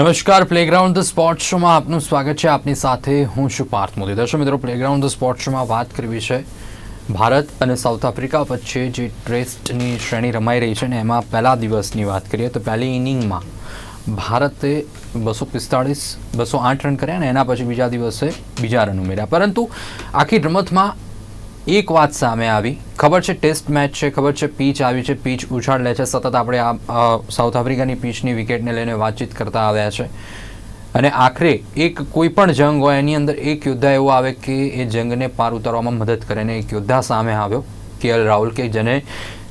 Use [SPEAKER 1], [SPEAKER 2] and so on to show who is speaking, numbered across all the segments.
[SPEAKER 1] નમસ્કાર playground the sport શોમાં આપનું સ્વાગત છે. આપની સાથે હું છું પાર્થ મોદી. દર્શક મિત્રો પ્લેગ્રાઉન્ડ ધ સ્પોર્ટ શોમાં વાત કરવી છે ભારત અને સાઉથ આફ્રિકા વચ્ચે જે ટેસ્ટની શ્રેણી રમાઈ રહી છે ને એમાં પહેલા દિવસની વાત કરીએ તો પહેલી ઇનિંગમાં ભારતે બસો પિસ્તાળીસ, બસો આઠ રન કર્યા ને એના પછી બીજા દિવસે બીજા રન ઉમેર્યા. પરંતુ આખી રમતમાં એક વાત સામે આવી. ખબર છે ટેસ્ટ મેચ છે, ખબર છે પીચ આવી છે, પીચ ઉછાળ લે છે. સતત આપણે આ સાઉથ આફ્રિકાની પીચની વિકેટને લઈને વાતચીત કરતા આવ્યા છે. અને આખરે એક કોઈ પણ જંગ હોય, એની અંદર એક યોદ્ધા એવો આવે કે એ જંગને પાર ઉતારવામાં મદદ કરે. ને એક યોદ્ધા સામે આવ્યો કે એલ રાહુલ કે જેને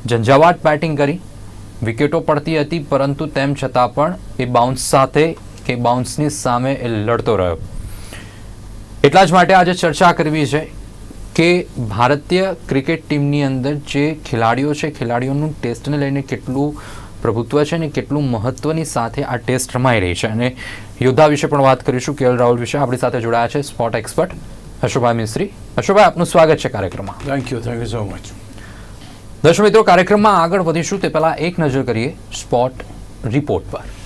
[SPEAKER 1] ઝંઝાવાટ બેટિંગ કરી. વિકેટો પડતી હતી, પરંતુ તેમ છતાં પણ એ બાઉન્સ સાથે, કે બાઉન્સની સામે એ લડતો રહ્યો. એટલા જ માટે આજે ચર્ચા કરવી છે કે ભારતીય ક્રિકેટ ટીમની અંદર જે ખેલાડીઓ છે ખેલાડીઓનું ટેસ્ટને લઈને કેટલું પ્રભુત્વ છે ને કેટલું મહત્વની સાથે આ ટેસ્ટ રમાઈ રહી છે. અને યોદ્ધા વિશે પણ વાત કરીશું કે રાહુલ વિશે. આપણી સાથે જોડાયા છે સ્પોર્ટ એક્સપર્ટ અશોકભાઈ મિસ્ત્રી. અશોકભાઈ આપનું સ્વાગત છે કાર્યક્રમમાં.
[SPEAKER 2] Thank you thank you so much
[SPEAKER 1] દર્શક મિત્રો કાર્યક્રમમાં આગળ વધીશું. તે પહેલાં એક નજર કરીએ સ્પોટ રિપોર્ટ પર.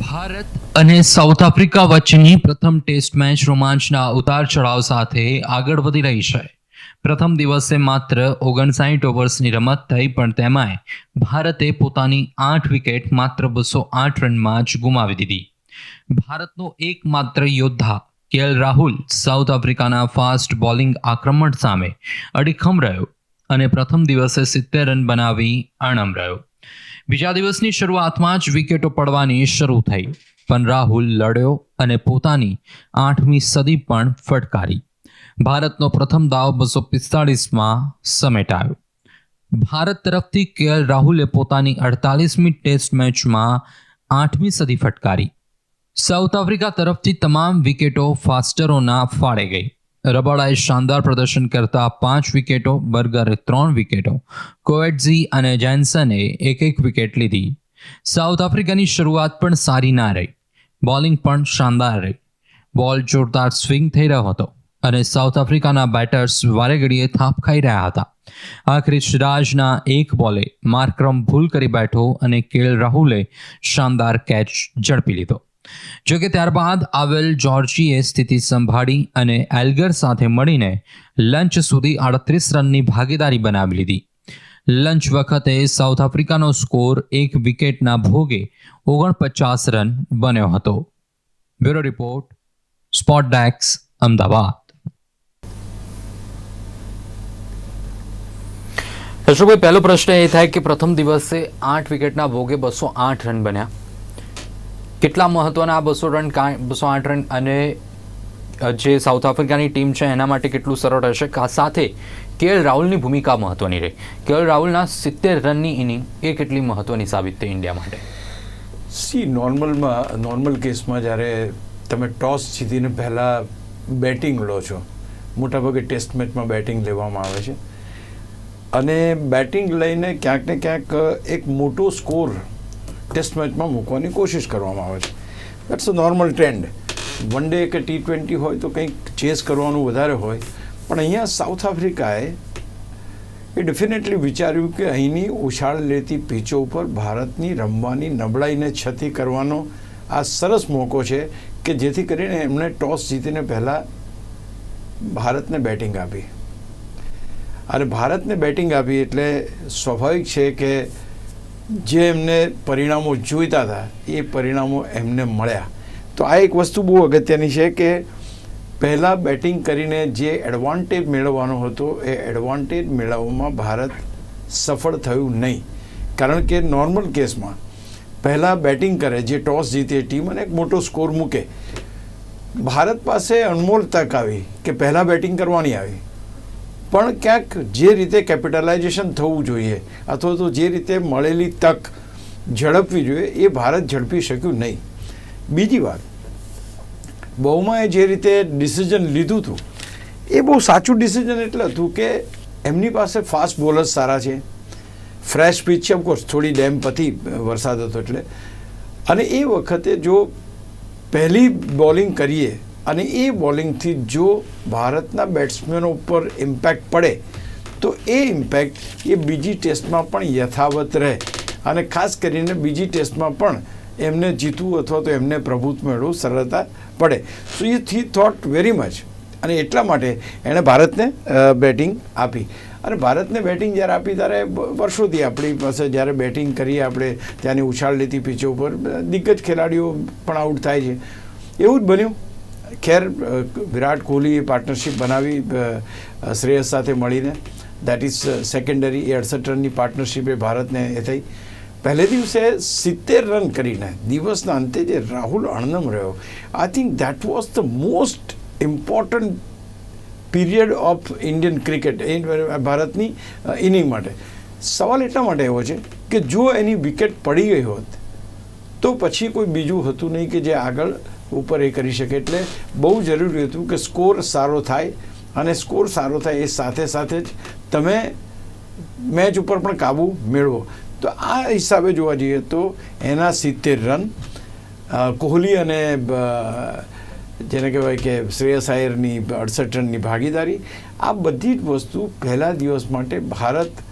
[SPEAKER 1] ભારત અને સાઉથ આફ્રિકા વચ્ચેની પ્રથમ ટેસ્ટ મેચ રોમાંચના ઉતાર ચઢાવ સાથે આગળ વધી રહી છે. પ્રથમ દિવસે માત્ર ઓગણસાઠ ઓવર્સની રમત થઈ, પણ તેમાંય ભારતે પોતાની આઠ વિકેટ માત્ર બસો આઠ રનમાં જ ગુમાવી દીધી. ભારતનો એકમાત્ર યોદ્ધા કેએલ રાહુલ સાઉથ આફ્રિકાના ફાસ્ટ બોલિંગ આક્રમણ સામે અડીખમ રહ્યો અને પ્રથમ દિવસે સિત્તેર રન બનાવી અણમ રહ્યો. બીજા દિવસની શરૂઆતમાં જ વિકેટો પડવાની શરૂ થઈ. પણ રાહુલ લડ્યો અને પોતાની આઠમી સદી પણ ફટકારી. ભારતનો પ્રથમ દાવ બસો પિસ્તાળીસમાં સમેટાયો. ભારત તરફથી કેએલ રાહુલે પોતાની અડતાલીસમી ટેસ્ટ મેચમાં આઠમી સદી ફટકારી. સાઉથ આફ્રિકા તરફથી તમામ વિકેટો ફાસ્ટરોના ફાળે ગઈ. રબાડાએ શાનદાર પ્રદર્શન કરતા પાંચ વિકેટો, બર્ગરે ત્રણ વિકેટો. કોએટઝી અને જેન્સને એક એક વિકેટ લીધી. સાઉથ આફ્રિકાની શરૂઆત પણ સારી ના રહી. બોલિંગ પણ શાનદાર રહી. બોલ જોરદાર સ્વિંગ થઈ રહ્યો હતો અને સાઉથ આફ્રિકાના બેટર્સ વારે ઘડીએ થાપ ખાઈ રહ્યા હતા. આખરે સિરાજના એક બોલે માર્ક્રમ ભૂલ કરી બેઠો અને કેએલ રાહુલે શાનદાર કેચ ઝડપી લીધો. જો કે ત્યારબાદ આવેલ જોર્જીએ સ્થિતિ સંભાળી અને એલ્ગર સાથે મળીને લંચ સુધી આડત્રીસ રનની ભાગીદારી બનાવી લીધી. લંચ વખતે સાઉથ આફ્રિકાનો સ્કોર એક વિકેટના ભોગે ઓગણપચાસ રન બન્યો હતો. બ્યુરો રિપોર્ટ, સ્પોટ ડેક્સ, અમદાવાદ. અશોકભાઈ પહેલો પ્રશ્ન એ થાય કે પ્રથમ દિવસે આઠ વિકેટના ભોગે બસો આઠ રન બન્યા. કેટલા મહત્વના આ બસો રન બસો આઠ રન અને જે સાઉથ આફ્રિકાની ટીમ છે એના માટે કેટલું સરળ હશે સાથે કેએલ રાહુલની ભૂમિકા મહત્વની રહી. કેએલ રાહુલના સિત્તેર રનની ઇનિંગ એ કેટલી મહત્વની સાબિત થઈ ઇન્ડિયા માટે?
[SPEAKER 2] સી, નોર્મલમાં, નોર્મલ કેસમાં જ્યારે તમે ટોસ જીતીને પહેલાં બેટિંગ લો છો, મોટાભાગે ટેસ્ટ મેચમાં બેટિંગ લેવામાં આવે છે. અને બેટિંગ લઈને ક્યાંક ને ક્યાંક એક મોટો સ્કોર ટેસ્ટ મેચમાં મૂકવાની કોશિશ કરવામાં આવે છે. That's a normal trend one day કે ટી ટ્વેન્ટી હોય તો કંઈક ચેસ કરવાનું વધારે હોય. પણ અહીંયા સાઉથ આફ્રિકાએ એ ડેફિનેટલી વિચાર્યું કે અહીંની ઉછાળ લેતી પીચો ઉપર ભારતની રમવાની નબળાઈને છતી કરવાનો આ સરસ મોકો છે કે જેથી કરીને એમણે ટોસ જીતીને પહેલાં ભારતને બેટિંગ આપી. અને ભારતને બેટિંગ આપી એટલે સ્વાભાવિક છે કે જે એમને પરિણામો જોઈતા હતા, એ પરિણામો એમને મળ્યા. તો આ એક વસ્તુ બહુ અગત્યની છે કે પહેલાં બેટિંગ કરીને જે એડવાન્ટેજ મેળવવાનો હતો, એ એડવાન્ટેજ મેળવવામાં ભારત સફળ થયું નહીં. કારણ કે નોર્મલ કેસમાં પહેલાં બેટિંગ કરે, જે ટોસ જીતે ટીમ અને એક મોટો સ્કોર મૂકે. ભારત પાસે અનમોલ તક આવી કે પહેલાં બેટિંગ કરવાની આવી. પણ ક્યાંક જે રીતે કેપિટલાઇઝેશન થવું જોઈએ અથવા તો જે રીતે મળેલી તક ઝડપવી જોઈએ, એ ભારત ઝડપી શક્યું નહીં. બીજી વાત, બહુમાએ જે રીતે ડિસિઝન લીધું હતું, એ બહુ સાચું ડિસિઝન એટલે હતું કે એમની પાસે ફાસ્ટ બોલર્સ સારા છે. ફ્રેશ પીચ છે ઓફકોર્સ થોડી ડેમ પતી, વરસાદ હતો એટલે. અને એ વખતે જો પહેલી બોલિંગ કરીએ અને એ બોલિંગથી જો ભારતના બેટ્સમેનો ઉપર ઇમ્પેક્ટ પડે, તો એ ઇમ્પેક્ટ એ બીજી ટેસ્ટમાં પણ યથાવત રહે. અને ખાસ કરીને બીજી ટેસ્ટમાં પણ એમને જીતવું અથવા તો એમને પ્રભુત્વ મેળવવું સરળતા પડે. સો યુ થી થોટ વેરી મચ અને એટલા માટે એણે ભારતને બેટિંગ આપી. અને ભારતને બેટિંગ જ્યારે આપી, ત્યારે વર્ષોથી આપણી પાસે જ્યારે બેટિંગ કરીએ આપણે, ત્યાંની ઉછાળ લેતી પીચો ઉપર દિગ્ગજ ખેલાડીઓ પણ આઉટ થાય છે. એવું જ બન્યું. ખેર વિરાટ કોહલીએ પાર્ટનરશિપ બનાવી શ્રેયસ સાથે મળીને. દેટ ઇઝ સેકન્ડરી એ અડસઠ રનની પાર્ટનરશિપ એ ભારતને એ થઈ. પહેલે દિવસે સિત્તેર રન કરીને દિવસના અંતે જે રાહુલ અણનમ રહ્યો I think that was the most important period of Indian cricket એ ભારતની ઇનિંગ માટે. સવાલ એટલા માટે એવો છે કે જો એની વિકેટ પડી ગઈ હોત, તો પછી કોઈ બીજું હતું નહીં કે જે આગળ ઉપર એ કરી શકે એટલે બહુ જરૂરી હતું કે સ્કોર સારો થાય અને સ્કોર સારો થાય એ સાથે સાથે જ તમે મેચ ઉપર પણ કાબુ મેળવો. તો આ હિસાબે જોવા જઈએ તો એના સિત્તેર રન કોહલી અને જેને કહેવાય કે શ્રેયસ આયરની અડસઠ રનની ભાગીદારી, આ બધી જ વસ્તુ પહેલા દિવસ માટે ભારત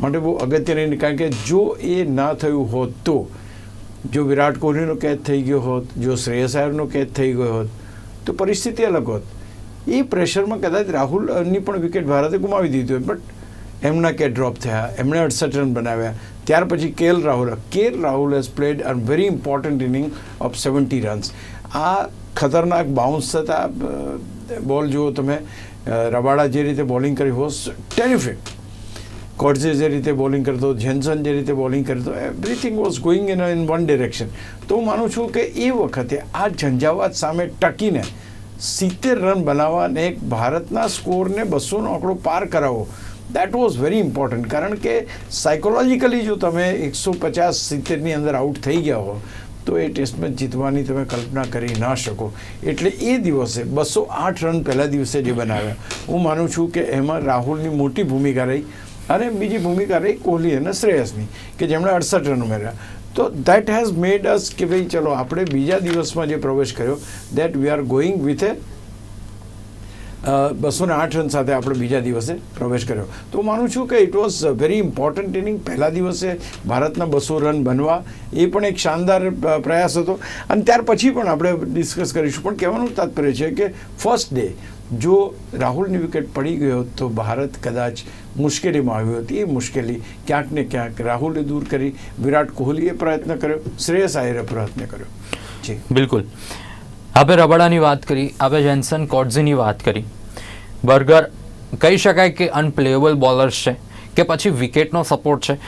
[SPEAKER 2] માટે બહુ અગત્યની કારણ કે જો એ ના થયું હોત તો જો વિરાટ કોહલીનો કેચ થઈ ગયો હોત જો શ્રેયસ સાહેબનો કેચ થઈ ગયો હોત તો પરિસ્થિતિ અલગ હોત એ પ્રેશરમાં કદાચ રાહુલની પણ વિકેટ ભારતે ગુમાવી દીધી હોય બટ એમના કે ડ્રોપ થયા, એમણે અડસઠ રન બનાવ્યા. ત્યાર પછી KL Rahul KL Rahul has played a very important inning of seventy runs આ ખતરનાક બાઉન્સ થતા બોલ જુઓ તમે રબાડા જે રીતે બોલિંગ કરી વોઝ ટેરિફિક કોડઝે જે રીતે બોલિંગ કરતો જેન્સન જે રીતે બોલિંગ કરતો everything was going in in one direction તો હું માનું છું કે એ વખતે આ ઝંઝાવાત સામે ટકીને સિત્તેર રન બનાવવા અને એક ભારતના સ્કોરને બસોનો આંકડો પાર કરાવવો દેટ વોઝ વેરી ઇમ્પોર્ટન્ટ કારણ કે સાયકોલોજીકલી જો તમે એકસો પચાસ સિત્તેરની અંદર આઉટ થઈ ગયા હો, તો એ ટેસ્ટ મેચ જીતવાની તમે કલ્પના કરી ના શકો. એટલે એ દિવસે બસો આઠ રન પહેલા દિવસે જે બનાવ્યા. હું માનું છું કે એમાં રાહુલની મોટી ભૂમિકા રહી. અને બીજી ભૂમિકા રહી કોહલી અને શ્રેયસની, કે જેમણે અડસઠ રન ઉમેર્યા. તો દેટ હેઝ મેડ અસ કે ભાઈ ચલો આપણે બીજા દિવસમાં જે પ્રવેશ કર્યો that we are going with a બસો ને આઠ રન સાથે આપણે બીજા દિવસે પ્રવેશ કર્યો. તો હું માનું છું કે it was very important inning પહેલા દિવસે ભારતના બસો રન બનવા એ પણ એક શાનદાર પ્રયાસ હતો. અને ત્યાર પછી પણ આપણે ડિસ્કસ કરીશું. પણ કહેવાનું તાત્પર્ય છે કે ફર્સ્ટ ડે જો રાહુલની વિકેટ પડી ગયો તો ભારત કદાચ મુશ્કેલીમાં આવ્યું હતી. એ મુશ્કેલી ક્યાંક ને ક્યાંક રાહુલે દૂર કરી વિરાટ કોહલીએ પ્રયત્ન કર્યો, શ્રેયસ આયરે પ્રયત્ન કર્યો. જી.
[SPEAKER 3] બિલકુલ. આપણે રબાડાની વાત કરી આપણે જેન્સન કોડઝીની વાત કરી. બર્ગર કહી શકાય કે અનપ્લેએબલ બોલર્સ છે, કે પછી વિકેટનો સપોર્ટ છે.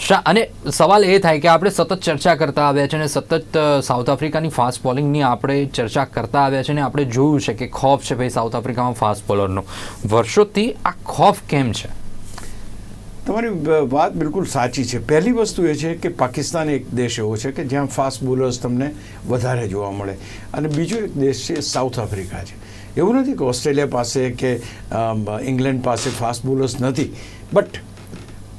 [SPEAKER 3] શા અને સવાલ એ થાય કે આપણે સતત ચર્ચા કરતા આવ્યા છે અને સતત સાઉથ આફ્રિકાની ફાસ્ટ બોલિંગની આપણે ચર્ચા કરતા આવ્યા છે અને આપણે જોયું છે કે ખોફ છે ભાઈ સાઉથ આફ્રિકામાં ફાસ્ટ બોલરનો વર્ષોથી આ ખોફ કેમ છે?
[SPEAKER 2] તમારી વાત બિલકુલ સાચી છે. પહેલી વસ્તુ એ છે કે પાકિસ્તાન એક દેશ એવો છે કે જ્યાં ફાસ્ટ બોલર્સ તમને વધારે જોવા મળે. અને બીજો એક દેશ છે સાઉથ આફ્રિકા છે. એવું નથી કે ઓસ્ટ્રેલિયા પાસે કે ઇંગ્લેન્ડ પાસે ફાસ્ટ બોલર્સ નથી. બટ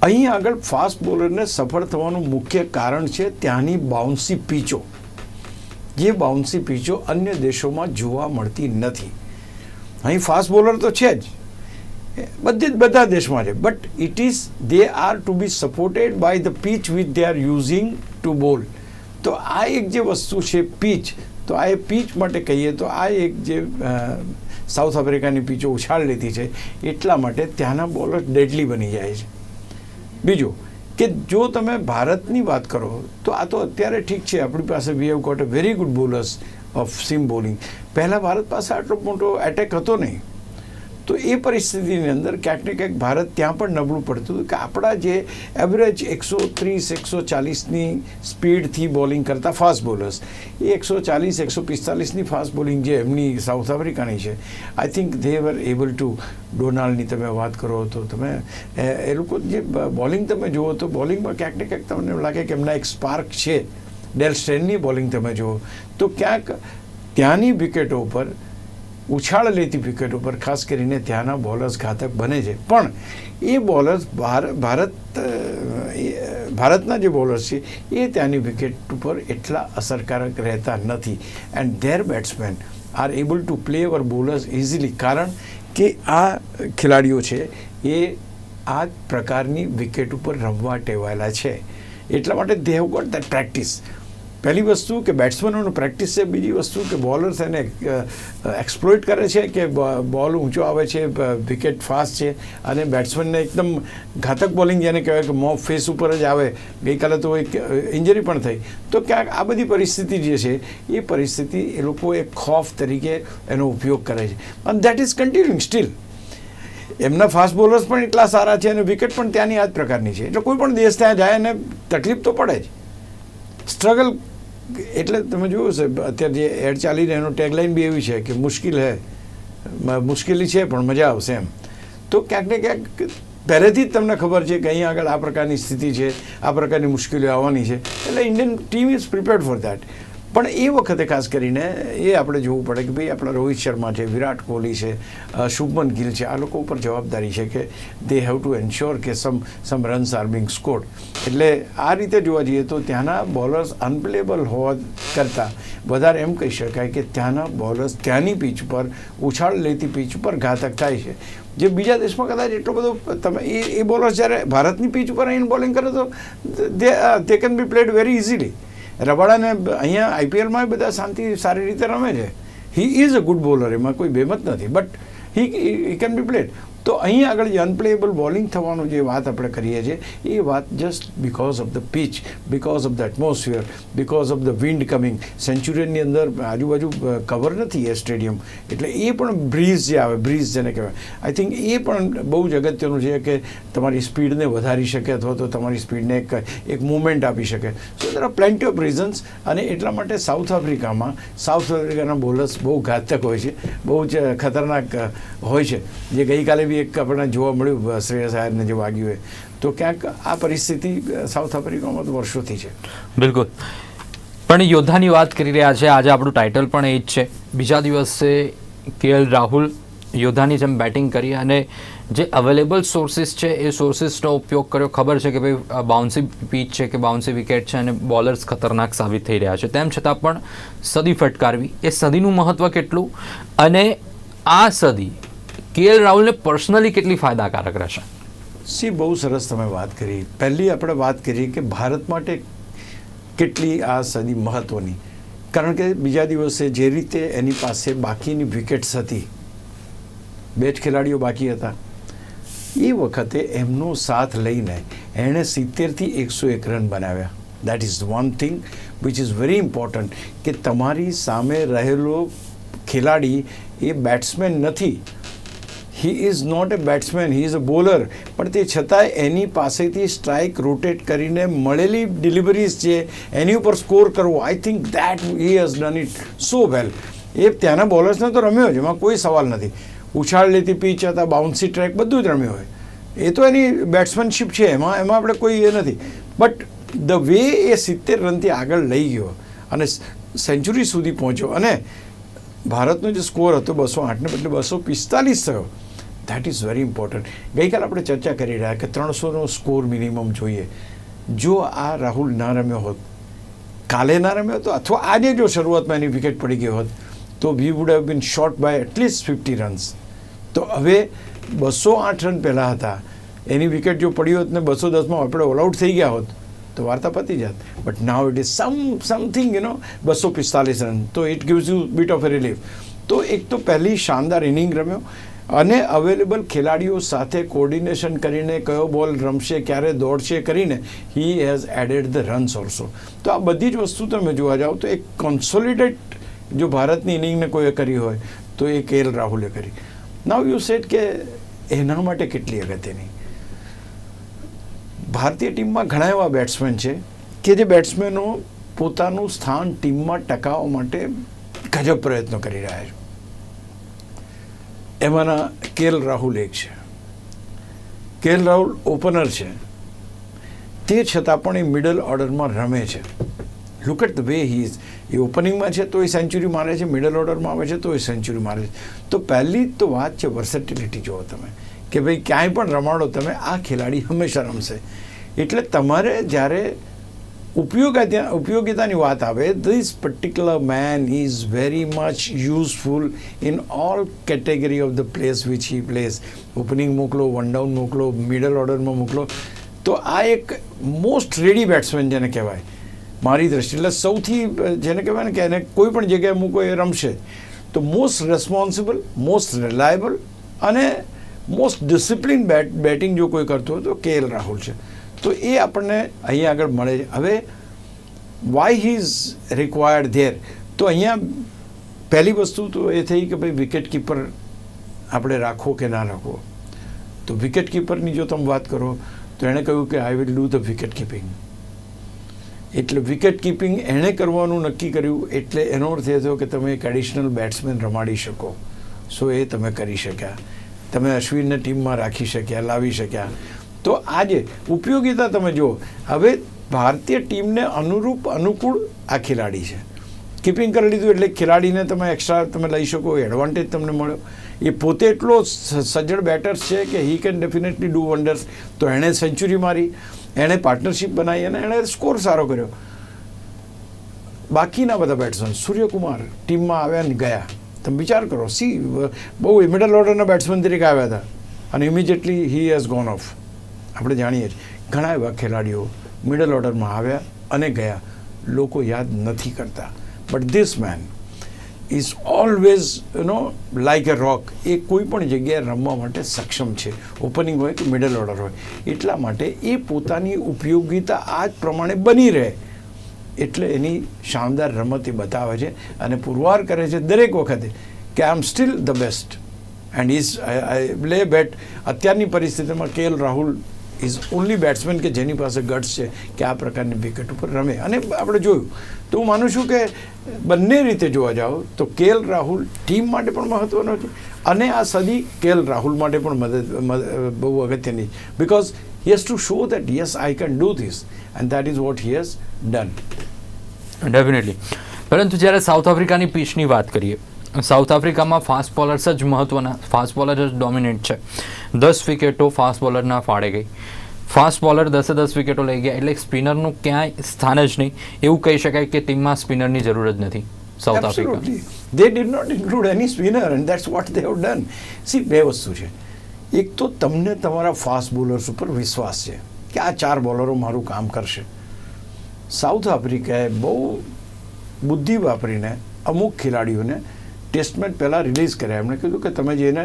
[SPEAKER 2] અહીં આગળ ફાસ્ટ બોલરને સફળ થવાનું મુખ્ય કારણ છે ત્યાંની બાઉન્સી પીચો. જે બાઉન્સી પીચો અન્ય દેશોમાં જોવા મળતી નથી. અહીં ફાસ્ટ બોલર તો છે જ. બધી જ બધા દેશમાં છે. But it is they are to be supported by the pitch with they are using to bowl તો આ એક જે વસ્તુ છે પીચ તો આ એ પીચ માટે કહીએ તો આ એક જે સાઉથ આફ્રિકાની પીચો ઉછાળ લીધી છે, એટલા માટે ત્યાંના બોલર ડેડલી બની જાય છે. બીજું, કે જો તમે ભારતની વાત કરો, તો આ તો અત્યારે ઠીક છે, આપણી પાસે we have got a very good bowlers of seam bowling પહેલાં ભારત પાસે આટલો મોટો એટેક હતો નહીં. તો એ પરિસ્થિતિની અંદર ક્યાંક ને ક્યાંક ભારત ત્યાં પણ નબળું પડતું હતું કે આપણા જે એવરેજ એકસો ત્રીસ, એકસો ચાલીસની સ્પીડથી બોલિંગ કરતા ફાસ્ટ બોલર્સ એ એકસો ચાલીસ, એકસો પિસ્તાલીસની ફાસ્ટ બોલિંગ જે એમની સાઉથ આફ્રિકાની છે I think they were able to ડોનાલ્ડની તમે વાત કરો તો તમે, એ લોકો જે બોલિંગ તમે જુઓ તો બોલિંગમાં ક્યાંક ને ક્યાંક તમને લાગે કે એમના એક સ્પાર્ક છે. ડેલ સ્ટેનની બોલિંગ તમે જુઓ તો ક્યાંક ત્યાંની વિકેટો ઉપર ઉછાળ લેતી વિકેટ ઉપર ખાસ કરીને ત્યાંના બોલર્સ ઘાતક બને છે. પણ એ બોલર્સ ભારત ભારતના જે બોલર્સ છે, એ ત્યાંની વિકેટ ઉપર એટલા અસરકારક રહેતા નથી. And their batsmen are able to play our bowlers easily કારણ કે આ ખેલાડીઓ છે, એ આ પ્રકારની વિકેટ ઉપર રમવા ટેવાયેલા છે. એટલા માટે they have got that practice પહેલી વસ્તુ કે બેટ્સમેનોનું પ્રેક્ટિસ છે, બીજી વસ્તુ કે બોલર્સ એને એક્સપ્લોઇટ કરે છે કે બોલ ઊંચો આવે છે વિકેટ ફાસ્ટ છે. અને બેટ્સમેનને એકદમ ઘાતક બોલિંગ જેને કહેવાય કે મોફ ફેસ ઉપર જ આવે. ગઈકાલે તો એક ઇન્જરી પણ થઈ. તો ક્યાંક આ બધી પરિસ્થિતિ જે છે, એ પરિસ્થિતિ એ લોકો એક ખોફ તરીકે એનો ઉપયોગ કરે છે. અને દેટ ઇઝ કન્ટિન્યુઇંગ સ્ટીલ એમના ફાસ્ટ બોલર્સ પણ એટલા સારા છે અને વિકેટ પણ ત્યાંની આ જ પ્રકારની છે. એટલે કોઈ પણ દેશ ત્યાં જાય અને તકલીફ તો પડે જ. સ્ટ્રગલ એટલે તમે જુઓ છે, અત્યારે જે એડ ચાલી રહ્યો, એનો ટેગલાઇન બી એવી છે કે મુશ્કેલ હે મુશ્કેલી છે, પણ મજા આવશે એમ. તો ક્યાંક ને ક્યાંક પહેલેથી જ તમને ખબર છે કે અહીં આગળ આ પ્રકારની સ્થિતિ છે, આ પ્રકારની મુશ્કેલીઓ આવવાની છે. એટલે Indian team is prepared for that પણ એ વખતે ખાસ કરીને એ આપણે જોવું પડે કે ભાઈ આપણા રોહિત શર્મા છે, વિરાટ કોહલી છે શુભમન ગિલ છે, આ લોકો ઉપર જવાબદારી છે કે દે હેવ ટુ એન્શ્યોર કે some some runs are being scored એટલે આ રીતે જોવા જઈએ તો ત્યાંના બોલર્સ અનપ્લેબલ હોવા કરતાં વધારે એમ કહી શકાય કે ત્યાંના બોલર્સ ત્યાંની પીચ પર ઉછાળ લેતી પીચ ઉપર ઘાતક થાય છે. જે બીજા દેશમાં કદાચ એટલો બધો તમે એ એ બોલર્સ જ્યારે ભારતની પીચ ઉપર આવીને બોલિંગ કરે તો they can be played very easily રબાડાને અહીંયા આઈપીએલમાં બધા શાંતિ સારી રીતે રમે છે. He is a good bowler એમાં કોઈ બેમત નથી. But he can be played તો અહીં આગળ જે અનપ્લેએબલ બોલિંગ થવાનું જે વાત આપણે કરીએ છીએ, એ વાત just because of the pitch because of the atmosphere because of the wind coming સેન્ચુરિયનની અંદર આજુબાજુ કવર નથી એ સ્ટેડિયમ એટલે એ પણ બ્રીઝ જે આવે બ્રીઝ જેને કહેવાય. આઈ થિંક એ પણ બહુ જ અગત્યનું છે કે તમારી સ્પીડને વધારી શકે અથવા તો તમારી સ્પીડને એક એક મુવમેન્ટ આપી શકે. So there are plenty of reasons અને એટલા માટે સાઉથ આફ્રિકામાં સાઉથ આફ્રિકાના બોલર્સ બહુ ઘાતક હોય છે. બહુ જ ખતરનાક હોય છે. જે ગઈકાલે બી એક આપણને જોવા મળ્યું શ્રેયસ આયરને જે વાગ્યું હોય તો ક્યાંક આ પરિસ્થિતિ સાઉથ આફ્રિકામાં તો વર્ષોથી છે.
[SPEAKER 3] બિલકુલ. પણ યોદ્ધાની વાત કરી રહ્યા છે, આજે આપણું ટાઇટલ પણ એ જ છે. બીજા દિવસે કેએલ રાહુલ યોદ્ધાની જેમ બેટિંગ કરી અને જે અવેલેબલ સોર્સિસ છે, એ સોર્સિસનો ઉપયોગ કર્યો. ખબર છે કે ભાઈ બાઉન્સી પીચ છે કે બાઉન્સી વિકેટ છે અને બોલર્સ ખતરનાક સાબિત થઈ રહ્યા છે. તેમ છતાં પણ સદી ફટકારવી એ સદીનું મહત્ત્વ કેટલું? અને આ સદી કેએલ રાહુલને પર્સનલી કેટલી ફાયદાકારક રહેશે?
[SPEAKER 2] સી, બહુ સરસ તમે વાત કરી. પહેલી આપણે વાત કરી કે ભારત માટે કેટલી આ સદી મહત્ત્વની કારણ કે બીજા દિવસે જે રીતે એની પાસે બાકીની વિકેટ્સ હતી, બે જ ખેલાડીઓ બાકી હતા, એ વખતે એમનો સાથ લઈને એણે સિત્તેરથી એકસો એક રન બનાવ્યા. That is one thing which is very important કે તમારી સામે રહેલો ખેલાડી એ બેટ્સમેન નથી he is not a batsman he is a bowler પણ તે છતાંય એની પાસેથી સ્ટ્રાઇક રોટેટ કરીને મળેલી ડિલિવરીઝ છે એની ઉપર સ્કોર કરવો I think that he has done it so well એ ત્યાંના બોલર્સને તો રમ્યો જ, એમાં કોઈ સવાલ નથી. ઉછાળ લેતી પીચ હતા બાઉન્સી ટ્રેક બધું જ રમ્યો હોય. એ તો એની બેટ્સમેનશીપ છે, એમાં એમાં આપણે કોઈ એ નથી. બટ ધ વે એ સિત્તેર રનથી આગળ લઈ ગયો અને સેન્ચુરી સુધી પહોંચ્યો. અને ભારતનો જે સ્કોર હતો, બસો આઠને બદલે બસો પિસ્તાલીસ થયો. દેટ ઇઝ વેરી ઇમ્પોર્ટન્ટ ગઈકાલ આપણે ચર્ચા કરી રહ્યા કે ત્રણસોનો સ્કોર મિનિમમ જોઈએ. જો આ રાહુલ ના રમ્યો હોત, કાલે ના રમ્યો હતો, અથવા આજે જો શરૂઆતમાં એની વિકેટ પડી ગઈ હોત, તો we would have been short by at least fifty runs તો હવે બસો આઠ રન પહેલાં હતા. એની વિકેટ જો પડી હોત ને બસો દસમાં આપણે ઓલ આઉટ થઈ ગયા હોત, તો વાર્તા પતી જાત. But now it is some something you know બસો પિસ્તાલીસ રન તો it gives you bit of a relief તો એક તો પહેલી શાનદાર ઇનિંગ રમ્યો. અને અવેલેબલ ખેલાડીઓ સાથે કોર્ડિનેશન કરીને કયો બોલ રમશે, ક્યારે દોડશે કરીને he has added the runs also તો આ બધી જ વસ્તુ તમે જોવા જાઓ તો એક કોન્સોલિડેટ જો ભારતની ઇનિંગને કોઈએ કરી હોય, તો એ કે એલ રાહુલે કરી. નાવ યુ સેટ કે એના માટે કેટલી અગત્યની? ભારતીય ટીમમાં ઘણા એવા બેટ્સમેન છે કે જે બેટ્સમેનો પોતાનું સ્થાન ટીમમાં ટકાવવા માટે ગજબ પ્રયત્નો કરી રહ્યા છે. એમાંના કેએલ રાહુલ એક છે. કેએલ રાહુલ ઓપનર છે. તે છતાં પણ એ મિડલ ઓર્ડરમાં રમે છે. Look at the way he is એ ઓપનિંગમાં છે તો એ સેન્ચુરી મારે છે મિડલ ઓર્ડરમાં આવે છે તો એ સેન્ચુરી મારે છે. તો પહેલી તો વાત છે વર્સેટિલિટી જુઓ તમે. કે ભાઈ ક્યાંય પણ રમાડો તમે, આ ખેલાડી હંમેશા રમશે. એટલે તમારે જ્યારે ઉપયોગિતા ઉપયોગિતાની વાત આવે this particular man is very much useful in all category of the place which he place opening મોકલો વન ડાઉન મોકલો મિડલ ઓર્ડરમાં મોકલો. તો આ એક મોસ્ટ રેડી બેટ્સમેન જેને કહેવાય. મારી દ્રષ્ટિ એટલે સૌથી જેને કહેવાય ને કે એને કોઈ પણ જગ્યાએ મૂકો એ રમશે તો મોસ્ટ રેસ્પોન્સિબલ મોસ્ટ રિલાયબલ અને મોસ્ટ ડિસિપ્લિન બેટ બેટિંગ જો કોઈ કરતું હોય તો કે એલ રાહુલ છે. તો એ આપણને અહીંયા આગળ મળે છે. હવે why he is required there તો અહીંયા પહેલી વસ્તુ તો એ થઈ કે ભાઈ વિકેટ કીપર આપણે રાખવો કે ના રાખવો? તો વિકેટ કીપરની જો તમે વાત કરો, તો એણે કહ્યું કે I will do the wicket keeping એટલે વિકેટ કીપિંગ એણે કરવાનું નક્કી કર્યું, એટલે એનો અર્થ એ થયો કે તમે એક એડિશનલ બેટ્સમેન રમાડી શકો. સો એ તમે કરી શક્યા. તમે અશ્વિનને ટીમમાં રાખી શક્યા, લાવી શક્યા. તો આજે ઉપયોગિતા તમે જુઓ, હવે ભારતીય ટીમને અનુરૂપ અનુકૂળ આ ખેલાડી છે. કીપિંગ કરી લીધું એટલે ખેલાડીને તમે એક્સ્ટ્રા તમે લઈ શકો એડવાન્ટેજ તમને મળ્યો એ પોતે એટલો સજ્જડ બેટર્સ છે કે he can definitely do wonders તો એણે સેન્ચુરી મારી, એણે પાર્ટનરશિપ બનાવી અને એણે સ્કોર સારો કર્યો. બાકીના બધા બેટ્સમેન સૂર્યકુમાર ટીમમાં આવ્યા ને ગયા. તમે વિચાર કરો, સી બહુ મિડલ ઓર્ડરના બેટ્સમેન તરીકે આવ્યા હતા. અને immediately he has gone off આપણે જાણીએ છીએ. ઘણા એવા ખેલાડીઓ મિડલ ઓર્ડરમાં આવ્યા અને ગયા. લોકો યાદ નથી કરતા. But this man is always you know like a rock એ કોઈ પણ જગ્યાએ રમવા માટે સક્ષમ છે. ઓપનિંગ હોય કે મિડલ ઓર્ડર હોય. એટલા માટે એ પોતાની ઉપયોગિતા આ જ પ્રમાણે બની રહે. એટલે એની શાનદાર રમત એ બતાવે છે અને પુરવાર કરે છે દરેક વખતે કે I am still the best and is I play bat અત્યારની પરિસ્થિતિમાં કે L Rahul is only batsman કે જેની પાસે ગટ્સ છે કે આ પ્રકારની વિકેટ ઉપર રમે. અને આપણે જોયું, તો હું માનું છું કે બંને રીતે જોવા જાઓ, તો કેએલ રાહુલ ટીમ માટે પણ મહત્ત્વનો છે અને આ સદી કેએલ રાહુલ માટે પણ મદદ બહુ અગત્યની. Because he has to show that yes I can do this and that is what he has done
[SPEAKER 3] definitely પરંતુ જ્યારે સાઉથ આફ્રિકાની પીચની વાત કરીએ સાઉથ આફ્રિકામાં ફાસ્ટ બોલર્સ જ મહત્વના, ફાસ્ટ બોલર જ ડોમિનેટ છે. દસ વિકેટો ફાસ્ટ બોલરના ફાળે ગઈ. ફાસ્ટ બોલર દસે દસ વિકેટો લઈ ગયા, એટલે સ્પિનરનું ક્યાંય સ્થાન જ નહીં. એવું કહી શકાય કે ટીમમાં સ્પિનરની જરૂર જ નથી, South Africa.
[SPEAKER 2] They did not include any spinner and and what they have done see બે વસ્તુ છે. એક તો તમને તમારા ફાસ્ટ બોલર્સ ઉપર વિશ્વાસ છે કે આ ચાર બોલરો મારું કામ કરશે. સાઉથ આફ્રિકાએ બહુ બુદ્ધિ વાપરીને અમુક ખેલાડીઓને ટેસ્ટ મેચ પહેલાં રિલીઝ કર્યા. એમણે કીધું કે તમે જેને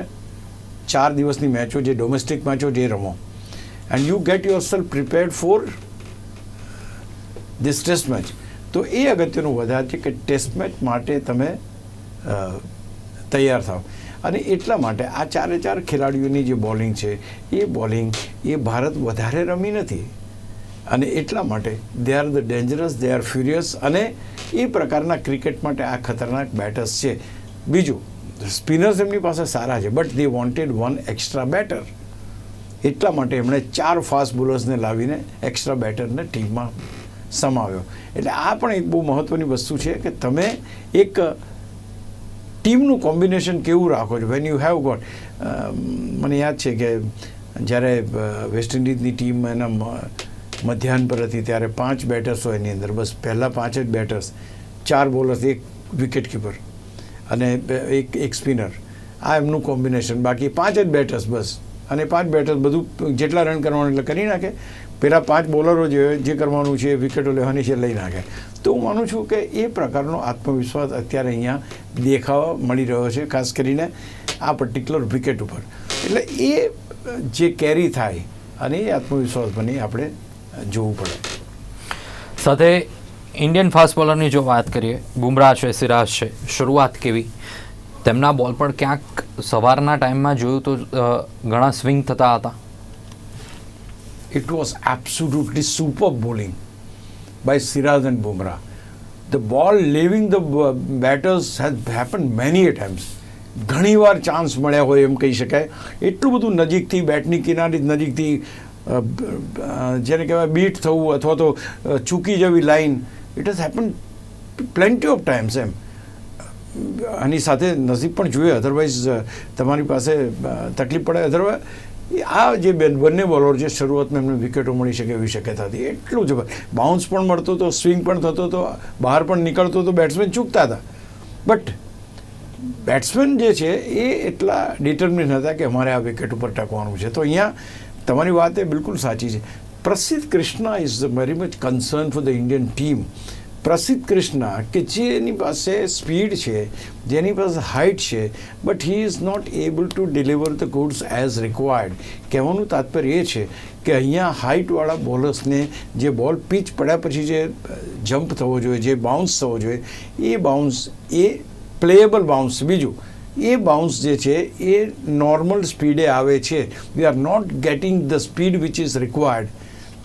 [SPEAKER 2] ચાર દિવસની મેચો જે ડોમેસ્ટિક મેચો જે રમો. And you get yourself prepared for this test match તો એ અગત્યનું વધારે છે કે ટેસ્ટ મેચ માટે તમે તૈયાર થાવ અને એટલા માટે આ ચારે ચાર ખેલાડીઓની જે બોલિંગ છે, એ બોલિંગ એ ભારત વધારે રમી નથી. અને એટલા માટે they are the dangerous they are furious અને એ પ્રકારના ક્રિકેટ માટે આ ખતરનાક બેટર્સ છે. બીજું સ્પિનર્સ એમની પાસે સારા છે but they wanted one extra batter એટલા માટે એમણે ચાર ફાસ્ટ બોલર્સને લાવીને એક્સ્ટ્રા બેટરને ટીમમાં સમાવ્યો. એટલે આ પણ એક બહુ મહત્ત્વની વસ્તુ છે કે તમે એક ટીમનું કોમ્બિનેશન કેવું રાખો છો? વેન યુ હેવ ગોટ મને યાદ છે કે જ્યારે વેસ્ટ ઇન્ડિઝની ટીમ એના મધ્યાહન પર હતી ત્યારે પાંચ બેટર્સ હોય એની અંદર. બસ પહેલાં પાંચ જ બેટર્સ ચાર બોલર્સ એક વિકેટ કીપર અને એક એક સ્પિનર આ એમનું કોમ્બિનેશન બાકી પાંચ જ બેટર્સ બસ. અને પાંચ બેટર્સ બધું જેટલા રન કરવાનું એટલે કરી નાખે. પેલા પાંચ બોલરો જે જે કરવાનું છે વિકેટો લેવાની છે, લઈ નાખે. તો હું માનું છું કે એ પ્રકારનો આત્મવિશ્વાસ અત્યારે અહીંયા દેખાવા મળી રહ્યો છે, ખાસ કરીને આ પર્ટિક્યુલર વિકેટ ઉપર. એટલે એ જે કેરી થાય અને એ આત્મવિશ્વાસ બની આપણે જોવું પડે.
[SPEAKER 3] સાથે ઇન્ડિયન ફાસ્ટ બોલરની જો વાત કરીએ, બુમરાહ છે, સિરાજ છે, શરૂઆત કેવી? તેમના બોલ પણ ક્યાંક સવારના ટાઈમમાં જોયું તો ઘણા સ્વિંગ થતા હતા.
[SPEAKER 2] It was absolutely super bowling by Siraj and Bumrah the ball leaving the batters has happen many times. ઘણીવાર ચાન્સ મળ્યા હોય એમ કહી શકાય. એટલું બધું નજીકથી બેટની કિનારી નજીકથી જેને કહેવાય બીટ થવું અથવા તો ચૂકી જવી line it has happen plenty of times એમ. આની સાથે નસીબ પણ જોઈએ. અધરવાઇઝ તમારી પાસે તકલીફ પડે. અધરવાઇઝ આ જે બે- બંને બોલર છે, શરૂઆતમાં એમને વિકેટો મળી શકે એવી શક્યતા હતી. એટલું જ બાઉન્સ પણ મળતો હતો સ્વિંગ પણ થતો હતો, બહાર પણ નીકળતો હતો બેટ્સમેન ચૂકતા હતા. બટ બેટ્સમેન જે છે, એ એટલા ડિટર્મિન હતા કે અમારે આ વિકેટ ઉપર ટકવાનું છે. તો અહીંયા તમારી વાત એ બિલકુલ સાચી છે. Prasidh Krishna is very much concern for the Indian team Prasidh Krishna કે જેની પાસે સ્પીડ છે જેની પાસે હાઇટ છે but he is not able to deliver the goods as required કહેવાનું તાત્પર્ય એ છે કે અહીંયા હાઇટવાળા બોલર્સને જે બોલ પીચ પડ્યા પછી જે જમ્પ થવો જોઈએ જે બાઉન્સ થવો જોઈએ એ બાઉન્સ એ પ્લેએબલ બાઉન્સ બીજું એ બાઉન્સ જે છે એ નોર્મલ સ્પીડે આવે છે we are not getting the speed which is required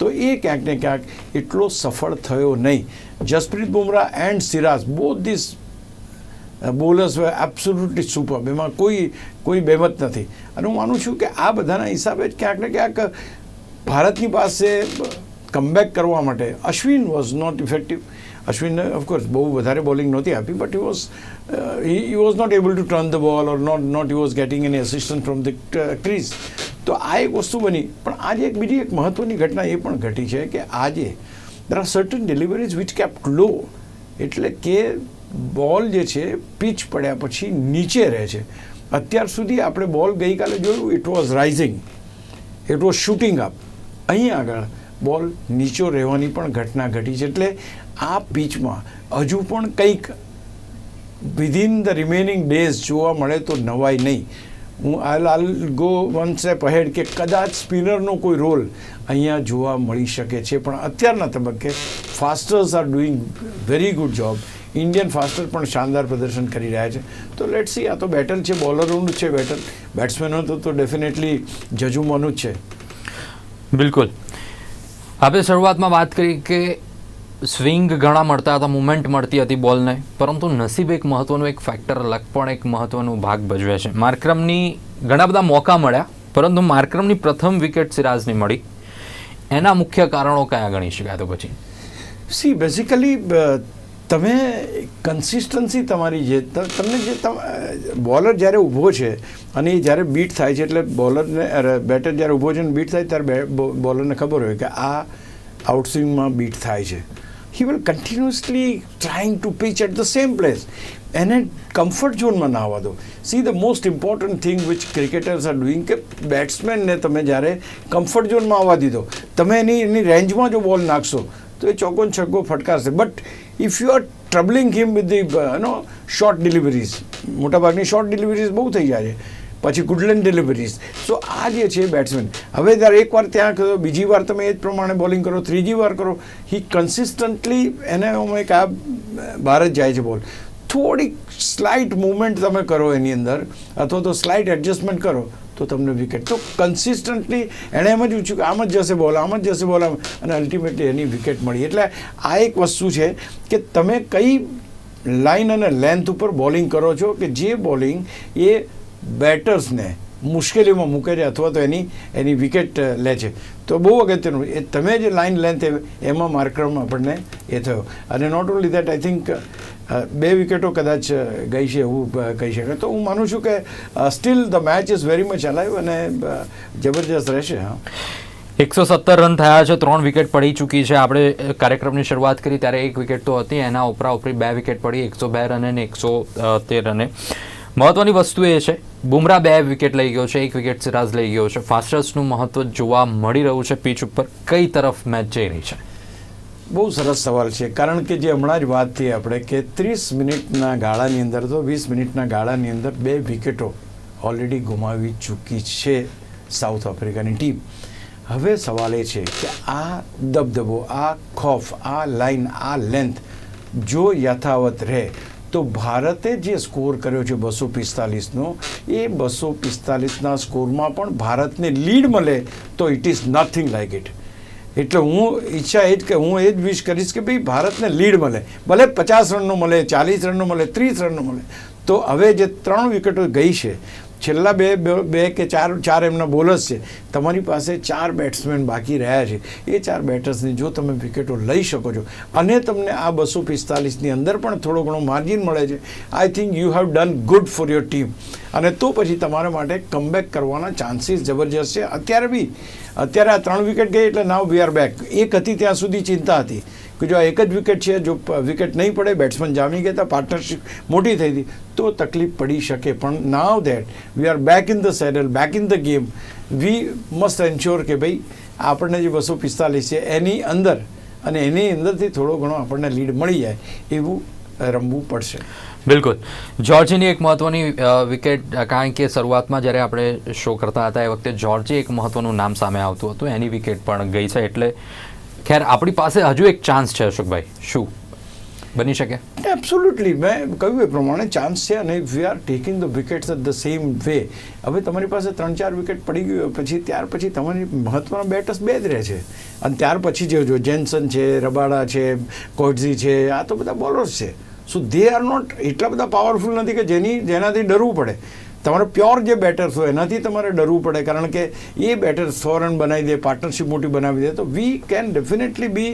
[SPEAKER 2] તો એ ક્યાંક ને ક્યાંક એટલો સફળ થયો નહીં. Jasprit Bumrah and Siraj both this bowlers absolutely super એમાં કોઈ કોઈ બેમત નથી. અને હું માનું છું કે આ બધાના હિસાબે જ ક્યાંક ને ક્યાંક ભારતની પાસે કમબેક કરવા માટે Ashwin was not effective Ashwin of course બહુ વધારે બોલિંગ નહોતી આપી but he was he was not able to turn the ball or not not he was getting any assistant from the crease તો આ એક વસ્તુ બની. પણ આજે એક બીજી એક મહત્ત્વની ઘટના એ પણ ઘટી છે કે આજે there are certain deliveries which keep low એટલે કે બોલ જે છે પીચ પડ્યા પછી નીચે રહે છે. અત્યાર સુધી આપણે બોલ ગઈકાલે જોયું it was rising it was shooting up અહીં આગળ બોલ નીચો રહેવાની પણ ઘટના ઘટી છે. એટલે આ પીચમાં હજુ પણ કંઈક વિધિન ધ રિમેનિંગ ડેઝ જોવા મળે તો નવાઈ નહીં. હું આઈ આલ ગો વન સ્ટેપ અહેડ કે કદાચ સ્પિનરનો કોઈ રોલ અહીંયા જોવા મળી શકે છે. પણ અત્યારના તબક્કે fasters are doing very good job Indian faster પણ શાનદાર પ્રદર્શન કરી રહ્યા છે. તો લેટ સી આ તો બેટર છે બોલરોનું છે બેટર બેટ્સમેનો તો તો ડેફિનેટલી જજુમોનું જ છે.
[SPEAKER 3] બિલકુલ. આપણે શરૂઆતમાં વાત કરી કે સ્વિંગ ઘણા મળતા હતા મુમેન્ટ મળતી હતી બોલને. પરંતુ નસીબ એક મહત્વનું, એક ફેક્ટર લક પણ એક મહત્ત્વનો ભાગ ભજવે છે. માર્ક્રમની ઘણા બધા મોકા મળ્યા, પરંતુ માર્ક્રમની પ્રથમ વિકેટ સિરાજની મળી. એના મુખ્ય કારણો કયા ગણી શકાય તો પછી?
[SPEAKER 2] સી બેઝિકલી તમે કન્સિસ્ટન્સી તમારી જે તમને જે બોલર જ્યારે ઊભો છે અને એ જ્યારે બીટ થાય છે, એટલે બોલરને બેટર જ્યારે ઊભો છે અને બીટ થાય, ત્યારે બોલરને ખબર હોય કે આ આઉટસ્વિંગમાં બીટ થાય છે. He will continuously trying to pitch at the same place એને કમ્ફર્ટ ઝોનમાં ના આવવા દો. See the most important thing which cricketers are doing કે બેટ્સમેનને તમે જ્યારે કમ્ફર્ટ ઝોનમાં આવવા દીધો, તમે એની એની રેન્જમાં જો બોલ નાખશો, તો એ ચોકો છગ્ગો ફટકારશે. But if you are troubling him with the no short deliveries મોટાભાગની શોર્ટ ડિલિવરીઝ બહુ થઈ જાય છે. પછી ગુડલેન્ડ ડિલિવરીઝ સો આ જે છે બેટ્સમેન હવે ત્યારે એકવાર ત્યાં કરો બીજી વાર તમે એ જ પ્રમાણે બોલિંગ કરો, ત્રીજી વાર કરો હી કન્સિસ્ટન્ટલી એને અમે કે બહાર જ જાય છે બોલ થોડીક સ્લાઇટ મૂવમેન્ટ તમે કરો એની અંદર, અથવા તો સ્લાઇટ એડજસ્ટમેન્ટ કરો, તો તમને વિકેટ તો કન્સિસ્ટન્ટલી એણે એમ જ પૂછ્યું કે આમ જ જશે બોલ આમ જ જશે બોલ આમ. અને અલ્ટિમેટલી એની વિકેટ મળી. એટલે આ એક વસ્તુ છે કે તમે કઈ લાઇન અને લેન્થ ઉપર બોલિંગ કરો છો કે જે બોલિંગ એ બેટર્સને મુશ્કેલીમાં મૂકે છે અથવા તો એની એની વિકેટ લે છે. તો બહુ અગત્યનું. એ તમે જે લાઇન લેન્થ એમાં માર્કરમાં આપણને એ થયો. અને not only that I think બે વિકેટો કદાચ ગઈ છે એવું કહી શકાય. તો હું માનું છું કે still the match is very much alive અને જબરજસ્ત રહેશે, હા.
[SPEAKER 3] એકસો સત્તર રન થયા છે, ત્રણ વિકેટ પડી ચૂકી છે. આપણે કાર્યક્રમની શરૂઆત કરી, ત્યારે એક વિકેટ તો હતી. એના ઉપરા ઉપરી બે વિકેટ પડી, એકસો બે રને અને એકસો તેર રને. મહત્વની વસ્તુ એ છે બુમરા બે વિકેટ લઈ ગયો છે, એક વિકેટ સિરાજ લઈ ગયો છે. ફાસ્ટર્સનું મહત્વ જોવા મળી રહ્યું છે પીચ ઉપર. કઈ તરફ મેચ જઈ રહી છે?
[SPEAKER 2] બહુ સરસ સવાલ છે. કારણ કે જે હમણાં જ વાત થઈ આપણે કે ત્રીસ મિનિટના ગાળાની અંદર તો વીસ મિનિટના ગાળાની અંદર બે વિકેટો ઓલરેડી ગુમાવી ચૂકી છે સાઉથ આફ્રિકાની ટીમ હવે સવાલ એ છે કે આ દબદબો, આ ખોફ, આ લાઈન આ લેન્થ જો યથાવત રહે તો ભારતે જે સ્કોર કર્યો છે બસો પિસ્તાલીસનો, એ બસો પિસ્તાલીસના સ્કોરમાં પણ ભારતને લીડ મળે તો it is nothing like it એટલે હું ઈચ્છા એ જ કે, હું એ જ વિશ કરીશ કે ભાઈ ભારતને લીડ મળે. ભલે પચાસ રનનો મળે, ચાલીસ રનનો મળે, ત્રીસ રનનો મળે. તો હવે જે ત્રણ વિકેટો ગઈ છે છેલ્લા બે બે- કે ચાર ચાર એમના બોલર્સ છે. તમારી પાસે ચાર બેટ્સમેન બાકી રહ્યા છે. એ ચાર બેટર્સની જો તમે વિકેટો લઈ શકો છો. અને તમને આ બસો પિસ્તાલીસની અંદર પણ થોડો ઘણો માર્જિન મળે છે. I think you have done good for your team અને તો પછી તમારા માટે કમબેક કરવાના ચાન્સીસ જબરજસ્ત છે. અત્યારે બી અત્યારે આ ત્રણ વિકેટ ગઈ એટલે નાવ વી આર બેક એક હતી ત્યાં સુધી ચિંતા હતી. કે જો આ એક જ વિકેટ છે, જો વિકેટ નહીં પડે બેટ્સમેન જામી ગયા પાર્ટનરશિપ મોટી થઈ હતી, તો તકલીફ પડી શકે. પણ now that we are back in the saddle back in the game we must ensure કે ભાઈ, આપણને જે બસો પિસ્તાલીસ છે, એની અંદર અને એની અંદરથી થોડો ઘણો આપણને લીડ મળી જાય, એવું રમવું પડશે.
[SPEAKER 1] બિલકુલ. જ્યોર્જીની એક મહત્વની વિકેટ કારણ કે શરૂઆતમાં જ્યારે આપણે શો કરતા હતા, એ વખતે જ્યોર્જી એક મહત્વનું નામ સામે આવતું હતું. એની વિકેટ પણ ગઈ છે, એટલે ખેર, આપણી પાસે હજુ એક ચાન્સ છે, અશોકભાઈ. શું? બની શકે?
[SPEAKER 2] એબ્સોલ્યુટલી મેં કહ્યું એ પ્રમાણે ચાન્સ છે અને we are taking the wickets at the same way હવે તમારી પાસે ત્રણ ચાર વિકેટ પડી ગયું, પછી ત્યાર પછી તમારી મહત્ત્વના બેટર્સ બે જ રહે છે. અને ત્યાર પછી જે જો જેન્સન છે રબાડા છે કોટઝી છે, આ તો બધા બોલર્સ છે. સો દે આર નોટ એટલા બધા પાવરફુલ નથી કે જેની, જેનાથી ડરવું પડે. તમારે પ્યોર જે બેટર્સ હોય, એનાથી તમારે ડરવું પડે, કારણ કે એ બેટર સો રન બનાવી દે પાર્ટનરશિપ મોટી બનાવી દે, તો we can definitely be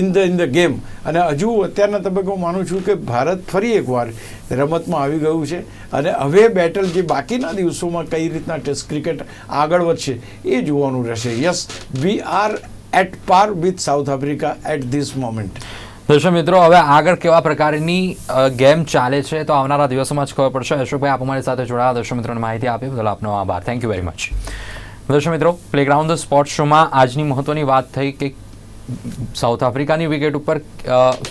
[SPEAKER 2] in the in the game અને હજુ અત્યારના તબક્કે હું માનું છું કે ભારત ફરી એકવાર રમતમાં આવી ગયું છે. અને હવે બેટલ જે બાકીના દિવસોમાં કઈ રીતના ટેસ્ટ ક્રિકેટ આગળ વધશે, એ જોવાનું રહેશે. Yes we are at par with South Africa at this moment
[SPEAKER 1] દર્શક મિત્રો, હવે આગળ કેવા પ્રકારની ગેમ ચાલે છે તો આવનારા દિવસોમાં જ ખબર પડશે. અશોકભાઈ, આપ અમારી સાથે જોડાયા. દર્શક મિત્રોને માહિતી આપી, બદલ આપનો આભાર. થેન્ક યુ વેરી મચ દર્શક મિત્રો પ્લેગ્રાઉન્ડ સ્પોર્ટ્સ શોમાં આજની મહત્વની વાત થઈ કે સાઉથ આફ્રિકાની વિકેટ ઉપર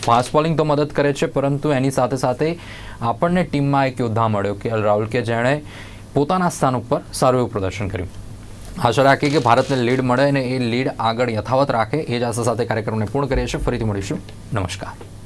[SPEAKER 1] ફાસ્ટ બોલિંગ તો મદદ કરે છે, પરંતુ એની સાથે સાથે આપણને ટીમમાં એક યોદ્ધા મળ્યો, કે રાહુલ, કે જેણે પોતાના સ્થાન ઉપર સારું એવું પ્રદર્શન કર્યું. આશા રાખીએ કે ભારતને લીડ મળે અને એ લીડ આગળ યથાવત રાખે એ જ આશા સાથે કાર્યક્રમને પૂર્ણ કરીએ છીએ. ફરીથી મળીશું. નમસ્કાર.